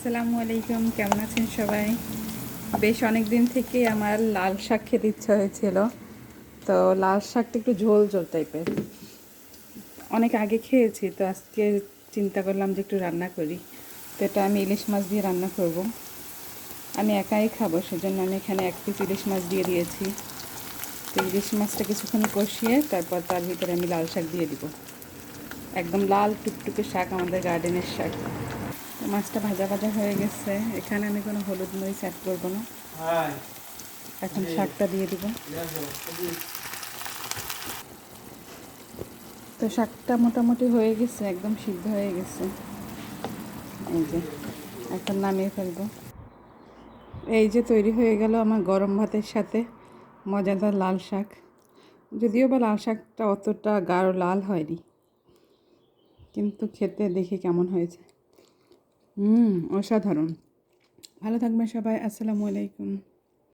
আসসালামু আলাইকুম, কেমন আছেন সবাই? বেশ অনেক দিন থেকে আমার লাল শাক খেতে ইচ্ছা হয়েছিল। তো লাল শাকটা একটু ঝোল ঝোল টাইপের। অনেক আগে খেয়েছি, তো আজকে চিন্তা করলাম যে একটু রান্না করি। তো এটা আমি ইলিশ মাছ দিয়ে রান্না করব। আমি একাই খাব, সেজন্য আমি এখানে এক পিস ইলিশ মাছ দিয়ে দিয়েছি। তো ইলিশ মাছটা কিছুক্ষণ কষিয়ে তারপর তার ভিতরে আমি লাল শাক দিয়ে দিব। একদম লাল টুকটুকে শাক, আমাদের গার্ডেনের শাক। মাছটা ভাজা ভাজা হয়ে গেছে। এখানে আমি কোনো হলুদ মরিচ অ্যাড করব না। এখন শাকটা দিয়ে দিব। তো শাকটা মোটামুটি হয়ে গেছে একদম সিদ্ধ হয়ে গেছে। এই যে এখন নামিয়ে ফেলব। এই যে তৈরি হয়ে গেল আমার গরম ভাতের সাথে মজাদার লাল শাক। যদিও বা লাল শাকটা অতটা গাঢ় লাল হয়নি কিন্তু খেতে দেখি কেমন হয়েছে। হুম অসাধারণ। ভালো থাকবেন সবাই আসসালামু আলাইকুম।